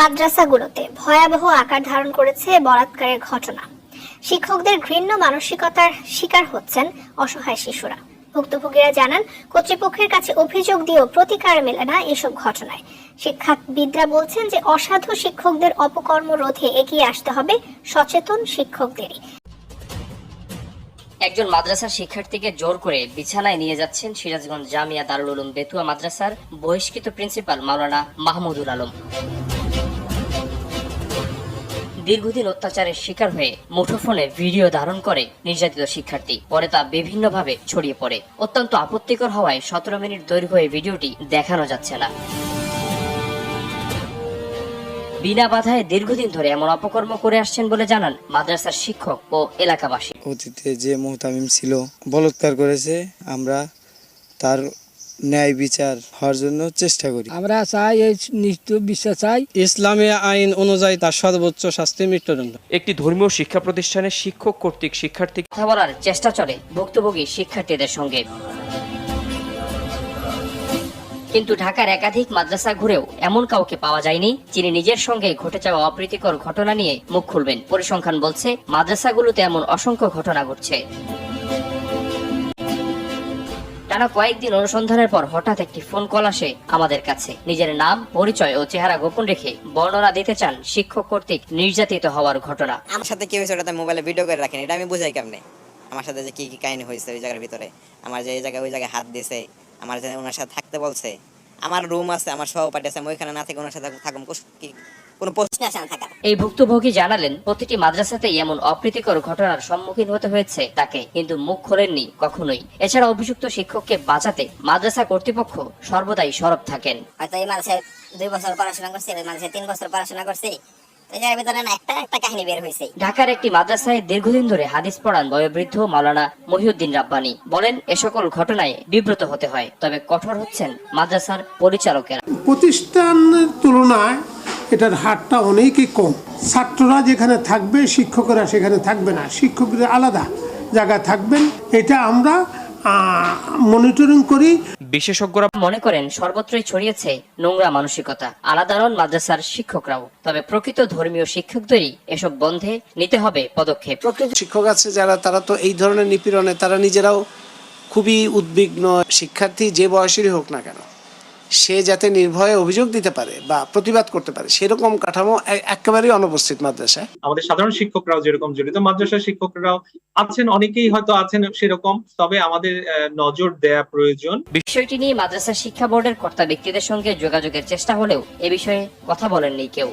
মাদ্রাসাগুলোতে ভয়াবহ আকার ধারণ করেছে বলাৎকারের ঘটনা। শিক্ষকদের ঘৃণ্য মানসিকতার শিকার হচ্ছেন অসহায় শিশুরা। ভুক্তভোগীরা জানান, কর্তৃপক্ষের কাছে অভিযোগ দিয়েও প্রতিকার মেলে না এসব ঘটনায়। শিক্ষাবিদরা বলছেন যে অসাধু শিক্ষকদের অপকর্ম রোধে এগিয়ে আসতে হবে সচেতন শিক্ষকদেরই। একজন মাদ্রাসার শিক্ষার্থীকে জোর করে বিছানায় নিয়ে যাচ্ছেন সিরাজগঞ্জ জামিয়া দারুল উলুম বেতুয়া মাদ্রাসার বহিষ্কৃত প্রিন্সিপাল মাওলানা মাহমুদুল আলম। দীর্ঘদিন অত্যাচারের শিকার হয়ে মুঠোফোনে ভিডিও ধারণ করে নির্যাতিত শিক্ষার্থী। পরে তা বিভিন্নভাবে ছড়িয়ে পড়ে। অত্যন্ত আপত্তিকর হওয়ায় সতেরো মিনিট দৈর্ঘ্য এই ভিডিওটি দেখানো যাচ্ছে না। বিনা বাধায় দীর্ঘদিন ধরে এমন অপকর্ম করে আসছেন বলে জানান মাদ্রাসার শিক্ষক ও এলাকাবাসী। অতীতে যে মোহতামিম ছিল, বলৎকার করেছে, আমরা তার ন্যায় বিচার হওয়ার জন্য চেষ্টা করি। আমরা চাই এই নিশ্চয় বিশ্বাস চাই। ইসলামী আইন অনুযায়ী তার সর্বোচ্চ শাস্তি মৃত্যুদণ্ড। একটি ধর্মীয় শিক্ষা প্রতিষ্ঠানের শিক্ষক কর্তৃক শিক্ষার্থী কথা বলার চেষ্টা চলে ভুক্তভোগী শিক্ষার্থীদের সঙ্গে। কিন্তু ঢাকার একাধিক মাদ্রাসা ঘুরেও এমন কাউকে পাওয়া যায়নি যিনি নিজের সঙ্গে ঘটে যাওয়া অপ্রীতিকর ঘটনা নিয়ে মুখ খুলবেন। পরিসংখ্যান বলছে মাদ্রাসাগুলোতে এমন অসংখ্য ঘটনা ঘটছে। টানা কয়েকদিন অনুসন্ধানের পর হঠাৎ একটি ফোন কল আসে আমাদের কাছে। নিজের নাম, পরিচয় ও চেহারা গোপন রেখে বর্ণনা দিতে চান শিক্ষক কর্তৃক নির্যাতিত হওয়ার ঘটনা। আমার সাথে কি হয়েছে ওটা মোবাইলে ভিডিও করে রাখেন, এটা আমি বুঝাই কেমনে? আমার সাথে যে কি কি কাহিনী হয়েছে ওই জায়গার ভিতরে। আমার যে এই জায়গায় ওই জায়গায় হাত দিয়েছে আমার যে ওনার সাথে থাকতে বলছে, আমার রুম আছে, আমার সহপাঠী আছে, আমি ওইখানে না থেকে ওনার সাথে থাকুন কি- কোনো প্রশ্ন আসে না এই ভুক্তভোগী জানালেন প্রতিটি মাদ্রাসাতেই এমন অপ্রীতিকর ঘটনার সম্মুখীন হতে হয়েছে তাকে কিন্তু মুখ খোলেননি কখনোই। এছাড়া অভিযুক্ত শিক্ষককে বাঁচাতে মাদ্রাসা কর্তৃপক্ষ সর্বদাই সরব থাকেন। হয়তো এই মানুষের দুই বছর পড়াশোনা করছি ওই মানুষের তিন বছর পড়াশোনা করছি। তো এই জায়গার ভিতরে না একটা একটা কাহিনী বের হয়েছে। ঢাকার একটি মাদ্রাসায় দীর্ঘদিন ধরে হাদিস পড়ান বয়োবৃদ্ধ মাওলানা মহিউদ্দিন রাব্বানি। বলেন এ সকল ঘটনায় বিব্রত হতে হয় তবে কঠোর হচ্ছেন মাদ্রাসার পরিচালকেরা। প্রতিষ্ঠানের তুলনায় এটার হারটা অনেকই কম। ছাত্ররা যেখানে থাকবে শিক্ষকরা সেখানে থাকবে না। শিক্ষকরা আলাদা জায়গায় থাকবেন। এটা আমরা মনিটরিং করি। বিশেষজ্ঞরা মনে করেন সর্বত্রই ছড়িয়েছে নোংরা মানসিকতা আলাদা নন মাদ্রাসার শিক্ষকরাও। তবে প্রকৃত ধর্মীয় শিক্ষকদেরই এসব বন্ধে নিতে হবে পদক্ষেপ। প্রকৃত শিক্ষক আছে যারা তারা তো এই ধরনের নিপীড়নে তারা নিজেরাও খুবই উদ্বিগ্ন শিক্ষার্থী যে বয়সেরই হোক না কেন। সে যাতে নির্ভয়ে অভিযোগ দিতে পারে বা প্রতিবাদ করতে পারে সেরকম কাঠামো একেবারেই অনুপস্থিত মাদ্রাসায়। আমাদের সাধারণ শিক্ষকরাও যেরকম জড়িত মাদ্রাসার শিক্ষকরাও আছেন অনেকেই হয়তো আছেন সেরকম তবে আমাদের আহ, নজর দেয়া প্রয়োজন। বিষয়টি নিয়ে মাদ্রাসা শিক্ষা বোর্ডের কর্তা ব্যক্তিদের সঙ্গে যোগাযোগের চেষ্টা হলেও এ বিষয়ে কথা বলেননি কেউ।